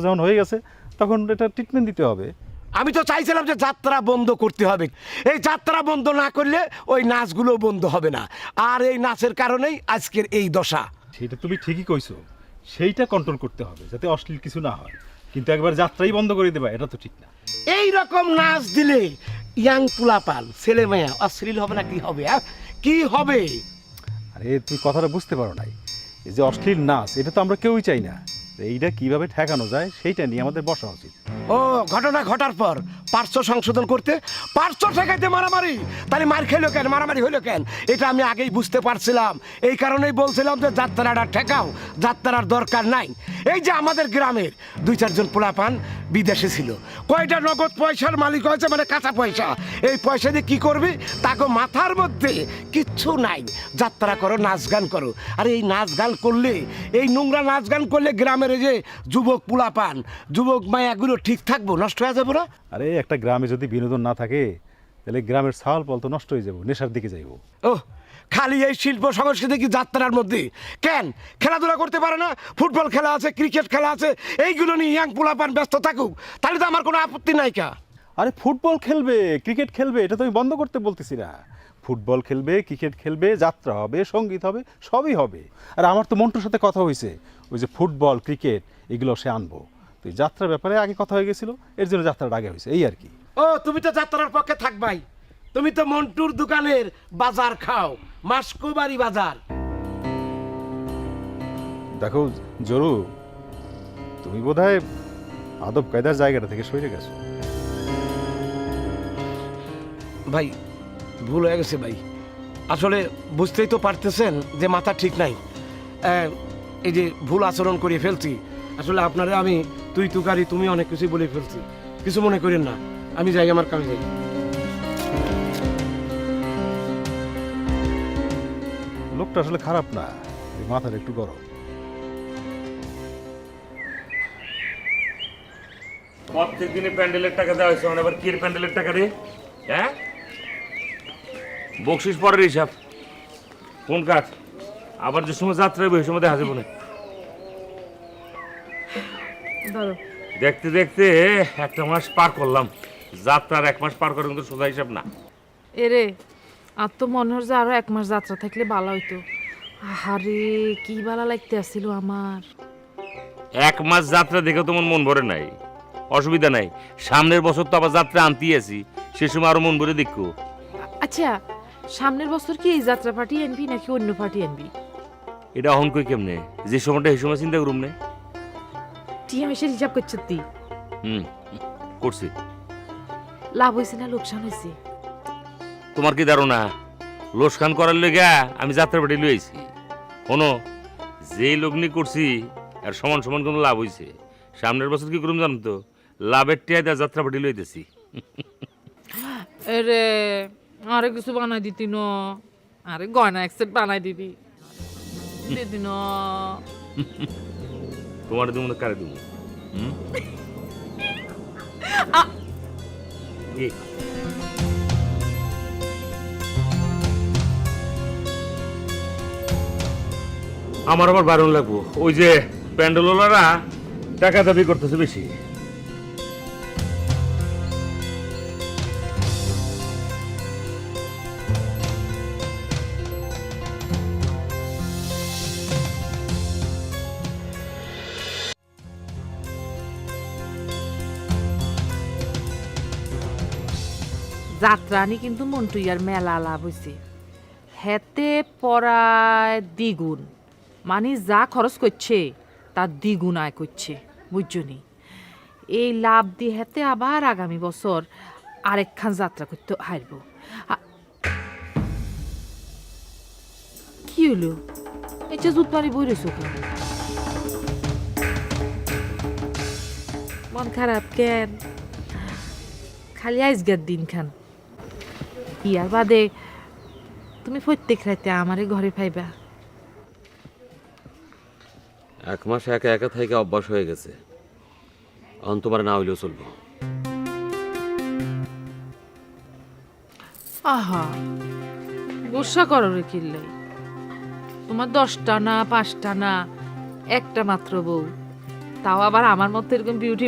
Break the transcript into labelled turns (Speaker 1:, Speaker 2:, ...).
Speaker 1: যখন হয়ে গেছে তখন এটা ট্রিটমেন্ট দিতে হবে।
Speaker 2: আমি তো চাইছিলাম যে যাত্রা বন্ধ করতে হবে। এই যাত্রা বন্ধ না করলে ওই নাচগুলো বন্ধ হবে না। আর এই নাচের কারণেই আজকের এই দশা।
Speaker 1: সেটা তুমি ঠিকই কইছো। সেইটা কন্ট্রোল করতে হবে যাতে অশ্লীল কিছু না হয়। কিন্তু একবার যাত্রাই বন্ধ করে দেবা এটা তো ঠিক না।
Speaker 2: এই রকম নাচ দিলে ইয়াং পুলাপাল ছেলে মেয়া অশ্লীল হবে না কি হবে আহ? কি হবে?
Speaker 1: আরে তুই কথাটা বুঝতে পারো নাই। এই যে অশ্লীল নাচ এটা তো আমরা কেউই চাই না। এইটা কীভাবে ঠেকানো যায়, সেইটা নিয়ে আমাদের বসা উচিত।
Speaker 2: ও, ঘটনা ঘটার পর পার্শ্ব সংশোধন করতে, পার্শ্ব ঠেকাইতে মারামারি। তাহলে মার খেলো কেন? মারামারি হইল কেন? এটা আমি আগেই বুঝতে পারছিলাম। এই কারণেই বলছিলাম যে যাত্রাটা ঠেকাও, যাত্রার দরকার নাই। এই যে আমাদের গ্রামের দুই চারজন পোলাপান বিদেশে ছিল। কয়টা নগদ পয়সার মালিক হয়েছে? মানে কাঁচা পয়সা। এই পয়সা দিয়ে কি করবে? তাকে মাথার মধ্যে কিচ্ছু নাই। যাত্রা করো নাচ গান করো। আর এই নাচ গান করলে এই নোংরা নাচ গান করলে গ্রামের যে যুবক পোলাপান যুবক মায়াগুলো ঠিক থাকব? নষ্ট হয়ে যাব না?
Speaker 1: আরে একটা গ্রামে যদি বিনোদন না থাকে তাহলে গ্রামের ছাল পল তো নষ্ট হয়ে যাব নেশার দিকে যাইবো।
Speaker 2: ও খালি এই শিল্প সংস্কৃতি কি যাত্রার মধ্যে? কেন? খেলাধুলা করতে পারে না? ফুটবল খেলা আছে ক্রিকেট খেলা আছে এইগুলো নিয়ে ইয়াং পোলাপান ব্যস্ত থাকুক। তাহলে তো আমার কোনো আপত্তি নাই কা।
Speaker 1: আরে ফুটবল খেলবে ক্রিকেট খেলবে এটা তো আমি বন্ধ করতে বলতেছি না। ফুটবল খেলবে ক্রিকেট খেলবে যাত্রা হবে সংগীত হবে সবই হবে। আর আমার তো মন্টুর সাথে কথা হয়েছে ওই যে ফুটবল ক্রিকেট এগুলো সে আনব। তো এই যাত্রার ব্যাপারে আগে কথা হয়ে গেছিল এর জন্য যাত্রাটা আগে হয়েছে এই আর কি।
Speaker 2: ও তুমি তো যাত্রার পক্ষে থাকবাই। তুমি তো মন্টুর দোকানের বাজার খাও। মাসকোবাড়ি বাজার।
Speaker 1: দেখো জরু তুমি বোধহয় আদব কায়দার জায়গাটা থেকে সরে গেছো।
Speaker 2: ভাই ভুল হয়ে গেছে ভাই। আসলে বুঝতেই তো পারতেছেন যে মাথা ঠিক নাই। এই যে ভুল আচরণ করে ফেলছি আসলে আপনারা আমি তুই তুকারি তুমি অনেক কিছুই বলে ফেলছি। কিছু মনে করেন না আমি যাই আমার কামে যাই।
Speaker 1: লোকটা আসলে খারাপ না মাথাটা একটু গরম।
Speaker 3: প্রত্যেক দিনে প্যান্ডেলের টাকা দেওয়া হয়েছে মানে আবার কির প্যান্ডেলের টাকা দে হ্যাঁ? বকশিস পরের হিসাব। কোন কাজ আবার যে সময় যাত্রা হবে ওই সময় দেখা যাব না। দেখতে দেখতে একটা মাস পার করলাম। যাত্রার এক মাস পার করে কিন্তু সোজা হিসাব না।
Speaker 4: এরে আর তো মনে হয় যে আরও এক মাস যাত্রা থাকলে ভালো হইতো। আরে কি ভালো লাগতে আসছিল আমার।
Speaker 3: এক মাস যাত্রা দেখে তোমার মন ভরে নাই। অসুবিধা নাই। সামনের বছর তো আবার যাত্রা আনতেই আছি। সে সময় আরও মন ভরে দেখো।
Speaker 4: আচ্ছা সামনের বছর কি এই যাত্রা পার্টি আনবি নাকি অন্য পার্টি আনবি
Speaker 3: এটা অহন কই কেমনে? যে সময়টা এই সময় চিন্তা করুম নে।
Speaker 4: টিয়া মেসের হিসাব করছে তুই
Speaker 3: হুম করছি।
Speaker 4: লাভ হয়েছে না লোকসান হয়েছে
Speaker 3: তোমার কি ধারণা? লোসখান করার লেগা আমি যাত্রা পাটি লইছি শোনো যে লগ্নি করছি আর সমান সমান কোনো লাভ হইছে। সামনের বছর কি করুম জানো তো? লাভের টিয়া দেওয়া যাত্রা পাটি লইতেছি
Speaker 4: এরে আরে কিছু বানাই দিতি ন। আরে গয়না এক সেট বানাই দিবি। দিদি ন।
Speaker 3: তোমার দেবো না কারে দেবো? হুম? আমার আবার বারণ লাগবো। ওই যে প্যান্ডেলওয়ালারা টাকা দাবি করতেছে বেশি।
Speaker 4: যাত্রা নি কিন্তু মন্টু ইয়ার মেলা লাভ হয়েছে হেতে পড়ায় দ্বিগুণ। মানে যা খরচ করছে, তার দ্বিগুণ আয় করছে বুঝছনি এই লাভ দিয়ে হেতে আবার আগামী বছর আরেকখান যাত্রা করতে হারব। কি হলো? এটা জুত মারি বই রয়েছ মন খারাপ কেন? খালি আইসগার দিন খান ইয়ার বাদে তুমি প্রত্যেক রাতে আমারে ঘরে পাইবা।
Speaker 5: এক মাস একা একা থেকে অভ্যাস হয়ে গেছে। তোমার না হইলেও চলবো।
Speaker 4: আহা, গুসা করো রে কিল্লাই তোমার দশটা না, পাঁচটা না, একটা মাত্র বউ। তাও আবার আমার মতো এরকম বিউটি